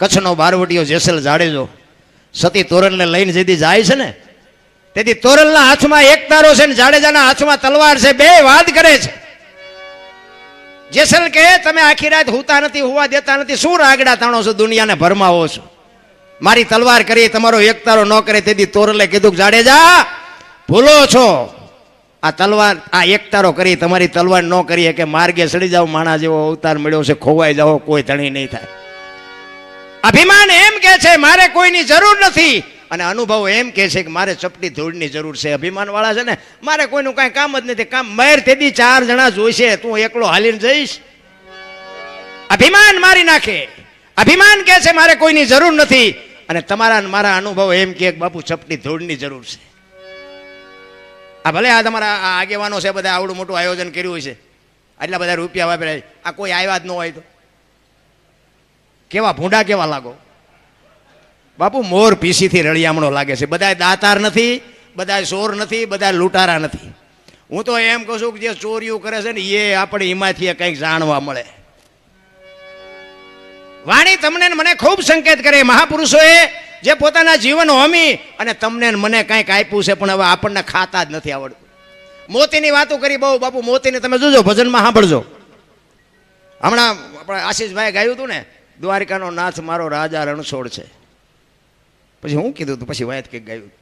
કચ્છનો બારવટીઓ જેસલ જાડેજો સતી તોરલને લઈને જેથી જાય છે ને, તેથી તોરલના હાથમાં એક તારો છે ને જાડેજાના હાથમાં તલવાર છે, બે વાત કરે છે. જેસલ કે તમે આખી રાત હુતા નથી, હોવા દેતા નથી, શું રાગડા તાણો છો, દુનિયાને ભરમાવો છો? મારી તલવાર કરી તમારો એક તારો ન કરે. તેથી તોરલે કીધું, જાડેજા, ભૂલો છો. આ તલવાર, આ એકતારો કરી તમારી તલવાર ન કરીએ કે માર્ગે સડી જાવ માણા જેવો અવતાર મળ્યો છે, ખોવાઈ જાઓ, કોઈ ધણી નહીં થાય. અભિમાન એમ કે છે, મારે કોઈની જરૂર નથી. અને અનુભવ એમ કે છે કે મારે ચપટી ધૂળની જરૂર છે. અભિમાન વાળા છે ને, મારે કોઈનું કાંઈ કામ જ નથી. કામ મેર તેથી ચાર જણા જોઈશે. તું એકલો હાલીને જઈશ. અભિમાન મારી નાખે. અભિમાન કે છે, મારે કોઈની જરૂર નથી. અને તમારા મારા અનુભવ એમ કે બાપુ ચપટી ધૂળની જરૂર છે. આ ભલે આ તમારા આગેવાનો છે, બધા આવડું મોટું આયોજન કર્યું છે. આટલા બધા રૂપિયા વાપરાય. આ કોઈ આવ્યા જ ન હોય તો. કેવા ભૂંડા કેવા લાગો? બાપુ, મોર પીસીથી રળિયામણો લાગે છે. બધા દાતાર નથી બધા ચોર નથી બધા લૂંટારા નથી. હું તો એમ કહું છું કે જે ચોરીઓ કરે છે ને, એ આપણે એમાંથી કંઈક જાણવા મળે. વાણી તમને મને ખૂબ સંકેત કરે. મહાપુરુષોએ જે પોતાના જીવન હોમી અને તમને મને કંઈક આપ્યું છે, પણ હવે આપણને ખાતા જ નથી આવડતું. મોતીની વાતો કરી બહુ, બાપુ, મોતીને તમે જોજો, ભજનમાં સાંભળજો. હમણાં આપણે આશીષભાઈ ગાયું હતું ને દ્વારિકાનો નાથ મારો રાજા રણછોડ છે. પછી હું કીધું હતું પછી વાયત કંઈક ગાયું.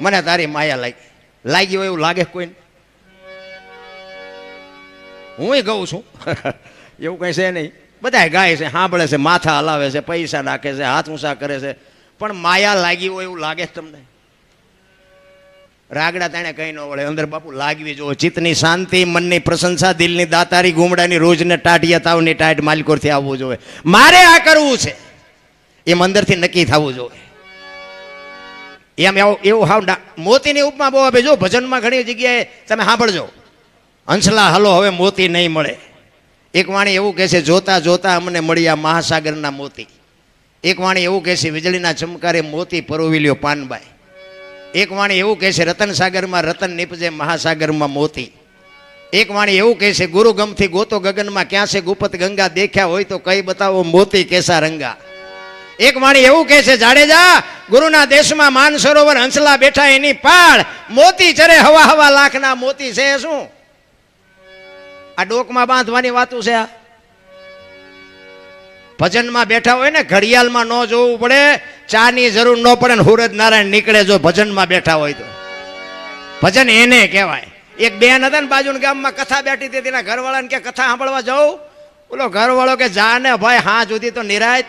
મને તારી માયા લાગી લાગી હોય એવું લાગે કોઈને? હું ગઉં છું. એવું કંઈ છે નહીં. બધા ગાય છે સાંભળે છે, માથા હલાવે છે, પૈસા નાખે છે, હાથ ઊંચા કરે છે. પણ માયા લાગી હોય એવું લાગે જ તમને? રાગડા તાણે કઈ ન વળે. અંદર બાપુ લાગવી જો ચિત્તની શાંતિ, મનની પ્રશંસા, દિલની દાતારી, ગુમડાની રોજને ટાઢિયા તાવની ટાઢ માલિકોરથી આવવું જોઈએ મારે આ કરવું છે. એમ અંદરથી નક્કી થવું જોઈએ એમ એવું એવું હાવ મોતીની ઉપમા બહુ આપે. જો ભજનમાં ઘણી જગ્યાએ તમે સાંભળજો. હંસલા, હલો, હવે મોતી નહીં મળે. એક વાણી એવું કહે છે, જોતા જોતા અમને મળ્યા મહાસાગરના મોતી. એક વાણી એવું કહે છે, વીજળીના ચમકારે મોતી પરોવી લ્યો પાનબાઈ. એક વાણી એવું કહે છે, રતન સાગરમાં રતન નીપજે મહાસાગરમાં મોતી. એક વાણી એવું કહે છે ગુરુ ગમથી ગોતો ગગનમાં ક્યાં છે ગુપત ગંગા? દેખ્યા હોય તો કઈ બતાવો મોતી કેસા રંગા? એક વાણી એવું કહે છે, જાડેજા, ગુરુના દેશમાં માન સરોવર હંસલા બેઠા એની પાળ. મોતી ચરે હવા હવા લાખના મોતી છે શું? આ ડોકમાં બાંધવાની વાતું છે આ. ભજનમાં બેઠા હોય ને, ઘડિયાળમાં ન જોવું પડે. ચાની જરૂર ન પડે ને હુરજ નારાયણ નીકળે જો ભજનમાં બેઠા હોય તો. ભજન એને કહેવાય. એક બેન હતા ને બાજુના ગામમાં કથા બેઠી હતી, તેના ઘરવાળાને કે કથા સાંભળવા જાઉં બોલો ઘરવાળો કે જા ને ભાઈ, હા સુધી તો નિરાય.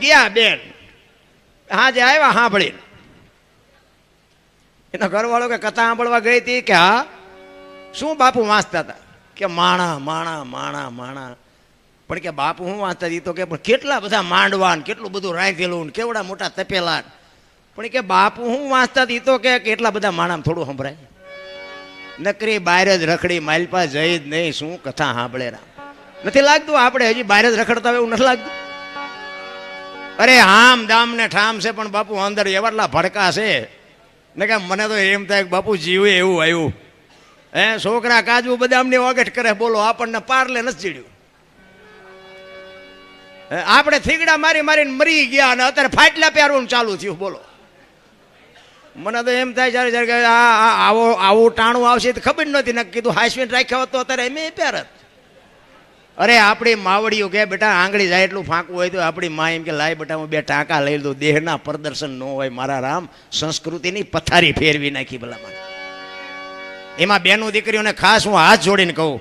ગયા બેન. હા જે આવ્યા સાંભળી એનો ઘરવાળો કે કથા સાંભળવા ગઈ હતી કે હા, શું બાપુ વાંચતા હતા? કે માણા માણા માણા માણા. પણ કે બાપુ, હું વાંચતા દીધો કે, પણ કેટલા બધા માંડવાન કેટલું બધું રાંધેલું કેવડા મોટા તપેલા પણ કે બાપુ, હું વાંચતા દીધો કે, કેટલા બધા માણામ થોડું સંભળાય. નકરી બહાર જ રખડી માલપા જઈ જ નહીં, શું કથા સાંભળે નથી લાગતું આપણે હજી બહાર જ રખડતા હોય એવું નથી લાગતું? અરે આમ દામ ને ઠામ છે, પણ બાપુ અંદર એવાટલા ભડકા છે. ને કે મને તો એમ થાય કે બાપુ જીવે એવું આવ્યું. હે, છોકરા કાજુ બદામની ઓગટ કરે, બોલો, આપણને પારલે નથી ચીડ્યું. આપણે થીગડા મારી મારીને મરી ગયા અને અત્યારે ફાટલા પહેરવાનું ચાલુ થયું, બોલો. મને તો એમ થાય જ્યારે જ્યારે આ આવો, આવું ટાણું આવશે તો ખબર નથી ને કીધું હાઈસ્પીડ રાખ્યા હોત તો અત્યારે એમ પહેરત. અરે, આપણી માવડીઓ કે બેટા, આંગળી જાય એટલું ફાંકવું હોય તો આપણી મા એમ કે, લાય બેટા, હું બે ટાંકા લઈ દઉં દેહના પ્રદર્શન ન હોય મારા રામ. સંસ્કૃતિની પથારી ફેરવી નાખી ભલામાં એમાં બેનું દીકરીઓને ખાસ હું હાથ જોડીને કહું,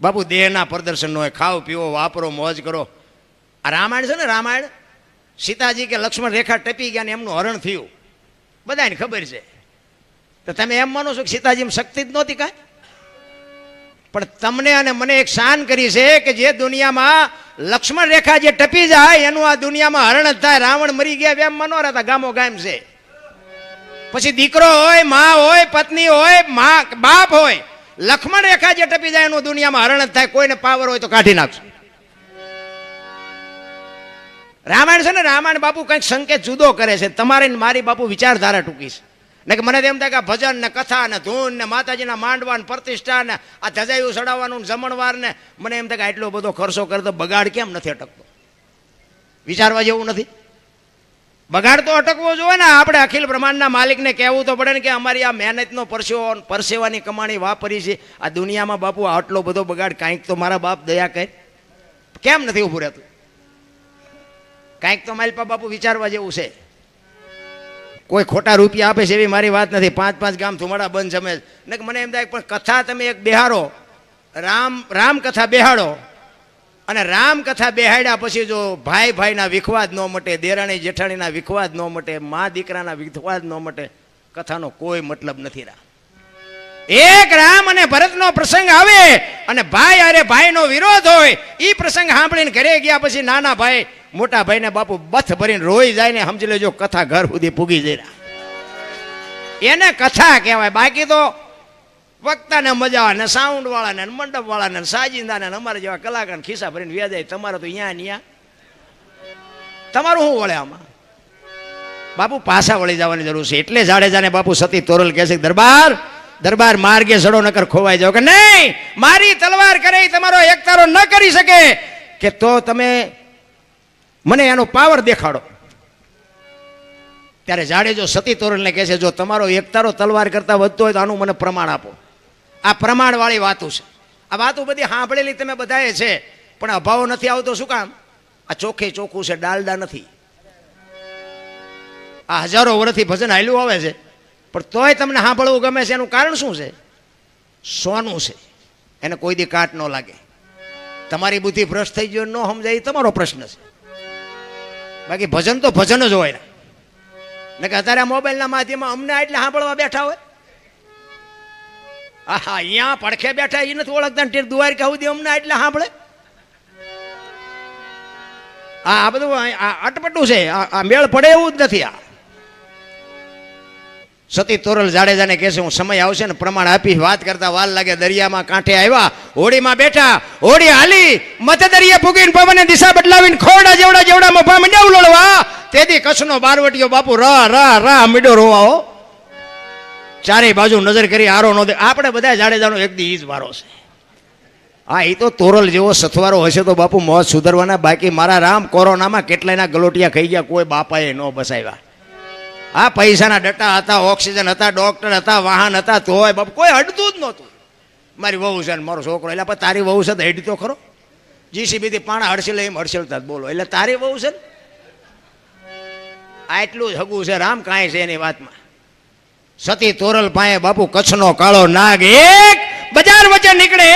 બાપુ, દેહના પ્રદર્શન ન હોય. ખાઓ પીવો, વાપરો, મોજ કરો. આ રામાયણ છે ને રામાયણ, સીતાજી કે લક્ષ્મણ રેખા ટપી ગયા ને એમનું હરણ થયું. બધાને ખબર છે. તો તમે એમ માનો છો કે સીતાજીમાં શક્તિ જ નહોતી કાંઈ? પણ તમને અને મને એક શાન કરી છે કે જે દુનિયામાં લક્ષ્મણ રેખા જે ટપી જાય, એનું આ દુનિયામાં હરણ જ થાય. રાવણ મરી ગયા એમ મનો રહેતા ગામો ગામ છે. પછી દીકરો હોય, મા હોય, પત્ની હોય, મા, બાપ હોય, લક્ષ્મણ રેખા જે ટપી જાય, એનું દુનિયામાં હરણ જ થાય. કોઈને પાવર હોય તો કાઢી નાખશે. રામાયણ છે ને, રામાયણ બાપુ કંઈક સંકેત જુદો કરે છે. તમારે મારી બાપુ વિચારધારા ટૂંકી છે. ને કે મને તેમ થાય કે ભજન ને કથા ને ધૂન ને માતાજીના માંડવા ને પ્રતિષ્ઠા ને આ ધજાયું ચડાવવાનું જમણવાર ને મને એમ થાય કે આટલો બધો ખર્ચો કરે તો બગાડ કેમ નથી અટકતો? વિચારવા જેવું નથી. બગાડ તો અટકવો જોઈએ ને. આપણે અખિલ બ્રહ્માંડના માલિકને કહેવું તો પડે ને કે અમારી આ મહેનતનો પરસેવો, પરસેવાની કમાણી વાપરી છે. આ દુનિયામાં બાપુ આટલો બધો બગાડ કાંઈક તો મારા બાપ દયા કરે. કેમ નથી ઊભું રહેતું? કાંઈક તો મારી બાપુ વિચારવા જેવું છે. કોઈ ખોટા રૂપિયા આપે છે એવી મારી વાત નથી. પાંચ પાંચ ગામ ધુમાડા બંધ જમે. ને મને એમ થાય પણ કથા તમે એક બેહારો રામ રામ કથા બેહાડો. અને રામ કથા બેહાડ્યા પછી જો ભાઈ ભાઈના વિખવાદ ન મટે, દેરાણી જેઠાણીના વિખવાદ ન મટે, મા દીકરાના વિખવાદ ન મટે, કથાનો કોઈ મતલબ નથી રા. એક રામ અને ભરતનો પ્રસંગ આવે અને ભાઈ અરે ભાઈનો વિરોધ હોય એ પ્રસંગ સાંભળીને ઘરે ગયા પછી નાના ભાઈ મોટા ભાઈને બાપુ બથ ભરીને રોઈ જાય ને સમજી લેજો કથા ઘર સુધી પૂગી જઈ એને કથા કહેવાય. બાકી તો વક્તાને મજા ને સાઉન્ડ વાળાને મંડપ વાળાને સાજિંદાને અમારા જેવા કલાકાર ખિસ્સા ભરીને વ્યાજાય તમારે તો અહીંયા ન્યા. તમારું શું વળે આમાં? બાપુ પાછા વળી જવાની જરૂર છે. એટલે જાડેજાને બાપુ સતી તોરલ કહે છે દરબાર દરબાર માર્ગે સડો નકર ખોવાઈ જાવ કે નહીં, મારી તલવાર કરે તમારો એકતારો ન કરી શકે. કે તો તમે મને એનો પાવર દેખાડો. ત્યારે જાડેજો સતી તોરણને કહે છે, જો તમારો એકતારો તલવાર કરતા વધતો હોય તો આનું મને પ્રમાણ આપો. આ પ્રમાણવાળી વાતો છે. આ વાતો બધી સાંભળેલી તમે બધાએ છે, પણ અભાવ નથી આવતો, શું કામ? આ ચોખ્ખે ચોખ્ખું છે, ડાલડા નથી. આ હજારો વર્ષથી ભજન હાલ્યું આવે છે, પણ તોય તમને સાંભળવું ગમે છે, એનું કારણ શું છે? સોનું છે. એને કોઈ દી કાટ ન લાગે. તમારી બુદ્ધિ ભ્રષ્ટ થઈ ગયો ન સમજાય, એ તમારો પ્રશ્ન છે. બાકી ભજન તો ભજન જ હોય ને. કે અત્યારે મોબાઈલના માધ્યમમાં અમને એટલે સાંભળવા બેઠા હોય. આહા, અહીંયા પડખે બેઠા એ નથી ઓળખતા ટેર દ્વારકા સુધી અમને એટલે સાંભળે? આ બધું અટપટું છે. આ મેળ પડે એવું જ નથી આ. સતી તોરલ જાડેજાને કહેશે હું સમય આવશે ને પ્રમાણ આપી વાત કરતા વાર લાગે દરિયામાં કાંઠે આવ્યા. હોડીમાં બેઠા, હોડી હાલી મતે દરિયા ભૂગીને પવને દિશા બદલાવીને ખોરડા જેવડા જેવડા મફા મંડ્યા ઉલળવા. તેથી કચ્છનો બારવટીયો બાપુ રા રા રા મીડો રોવા હો. ચારેય બાજુ નજર કરી આરો નો દે. આપણે બધા જાડેજાનો એક દી વારો છે. હા એ તો તોરલ જેવો સથવારો હશે તો બાપુ મોત સુધરવાના. બાકી મારા રામ કોરોનામાં કેટલાયના ગલોટિયા ખાઈ ગયા, કોઈ બાપાએ ન બસાવ્યા. આ પૈસાના ડટા હતા, ઓક્સિજન હતા, ડોક્ટર હતા, વાહન હતા, તોય બાપ, કોઈ હડતું જ નહોતું. મારી વહુ છે ને મારો છોકરો, એટલે પણ તારી વહુ છે તો હેડી તો ખરો. જીસીબીથી પાણા હડસેલે એમ હડસેલતા બોલો. એટલે તારી વહુ છે ને? આટલું જ હગું છે, રામ કાંઈ છે એની વાતમાં. સતી તોરલ પાસે બાપુ કચ્છનો કાળો નાગ એક બજાર વચ્ચે નીકળે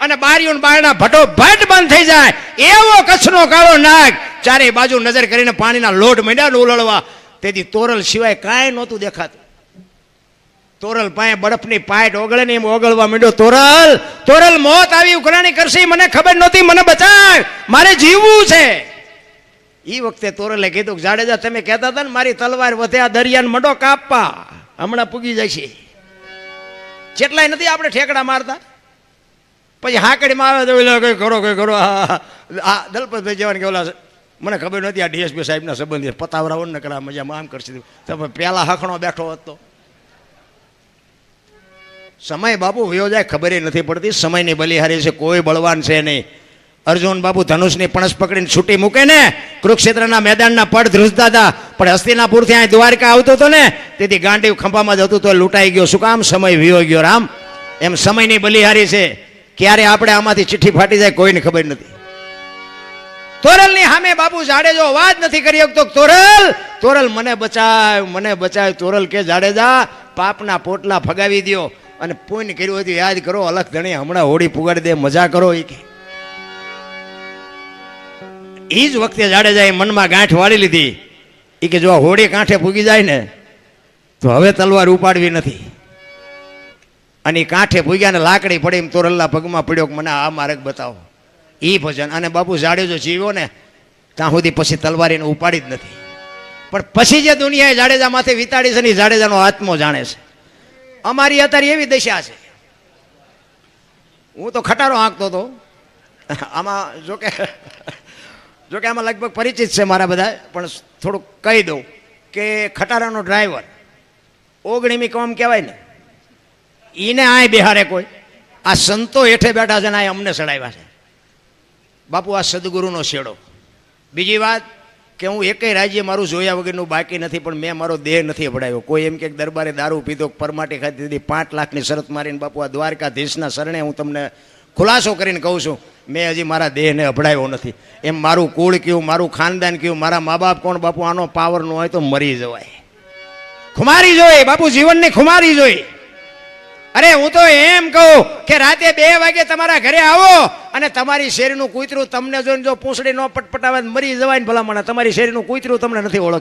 અને બારીઓ બારણા ભટો ભટ બંધ થઈ જાય. એવો કચ્છનો કાળો નાગ ચારે બાજુ નજર કરીને પાણીના લોટ મંડ્યા ઉલળવા. તેથી તોરલ સિવાય કાંઈ નહોતું દેખાતું. તોરલ પાયે બરફની પાઇટ ઓગળે ને એમ ઓગળવા માંડ્યો, તોરલ તોરલ, મોત આવી ઉઘરાણી કરશે મને ખબર નહોતી, મને બચાવ મારે જીવવું છે. એ વખતે તોરલે કીધું જાડેજા, તમે કહેતા હતા ને, મારી તલવાર વધે, આ દરિયાને મડો કાપવા. હમણાં પૂગી જશે જેટલાય નથી આપણે ઠેકડા મારતા. પછી હાકડીમાં આવે તો કઈ કરો કઈ કરો આ દલપતભાઈ જવાનું કે ઓલા મને ખબર નથી આ ડીએસપી સાહેબના સંબંધી પતાવરાવો ને કરા મજામાં આમ કરશે તમે. પહેલા હખણો બેઠો હતો. સમય બાપુ વયો જાય ખબર નથી પડતી. સમયની બલિહારી છે, કોઈ બળવાન છે નહીં. અર્જુન બાબુ ધનુષની પણસ પકડીને છૂટી મૂકે ને, કુરુક્ષેત્રના મેદાનના પડ ધ્રુજતા હતા. પણ હસ્તિનાપુરથી અહીં દ્વારકા આવતો હતો ને, તેથી ગાંડી ખંભામાં જતું તો લૂંટાઈ ગયો. શું કામ? સમય વિયો ગયો રામ. એમ સમયની બલિહારી છે. ક્યારે આપણે આમાંથી ચિઠ્ઠી ફાટી જાય કોઈને ખબર નથી. તોરલની સામે બાપુ જાડેજો વાત નથી કરી શકતો તોરલ તોરલ મને બચાવ મને બચાવ, તોરલ કે જાડેજા પાપના પોટલા ફગાવી દ્યો. અને પૂન કર્યું હતું, યાદ કરો અલખ ધણી હમણાં હોળી પુગાડી દે, મજા કરો એ કે. એ જ વખતે જાડેજાએ મનમાં ગાંઠ વાળી લીધી. એ કે જો હોળી કાંઠે પૂગી જાય ને, તો હવે તલવાર ઉપાડવી નથી. અને કાંઠે પૂગ્યા ને લાકડી પડી એમ તોરલના પગમાં પડ્યો કે મને આ માર્ગ બતાવો. એ ભજન. અને બાપુ જાડેજો જીવ્યો ને, ત્યાં સુધી પછી તલવારીને ઉપાડી જ નથી. પણ પછી જે દુનિયાએ જાડેજા માથે વિતાડી છે ને જાડેજાનો આત્મો જાણે છે. અમારી અત્યારે એવી દશા છે. હું તો ખટારો આંકતો હતો. આમાં જોકે જોકે આમાં લગભગ પરિચિત છે મારા બધા, પણ થોડુંક કહી દઉં કે ખટારાનો ડ્રાઈવર ઓગણીમી કોમ કહેવાય ને એને આય બિહારે કોઈ. આ સંતો હેઠે બેઠા છે ને આ અમને ચડાવ્યા છે. બાપુ, આ સદગુરુનો શેડો બીજી વાત કે હું એકેય રાજ્ય મારું જોયા વગરનું બાકી નથી, પણ મેં મારો દેહ નથી અભડાયો કોઈ એમ કે દરબારે દારૂ પીધો, પરમાટી ખાધી દીધી, પાંચ લાખની શરત મારીને બાપુ, આ દ્વારકાધીશના શરણે હું તમને ખુલાસો કરીને કહું છું, મેં હજી મારા દેહને અભડાયો નથી. એમ મારું કુળ કયું, મારું ખાનદાન કયું, મારા મા બાપ કોણ, બાપુ, આનો પાવર ન હોય તો મરી જવાય. ખુમારી જોઈ, બાપુ, જીવનની ખુમારી જોઈ. અરે હું તો એમ કહું કે રાતે બે વાગે તમારા ઘરે આવો અને તમારી શેરીનું કૂતરું તમને જોઈને જો પૂંછડી ન પટપટાવે મરી જવાય ને ભલામણ, તમારી શેરીનું કૂતરું તમને નથી ઓળખ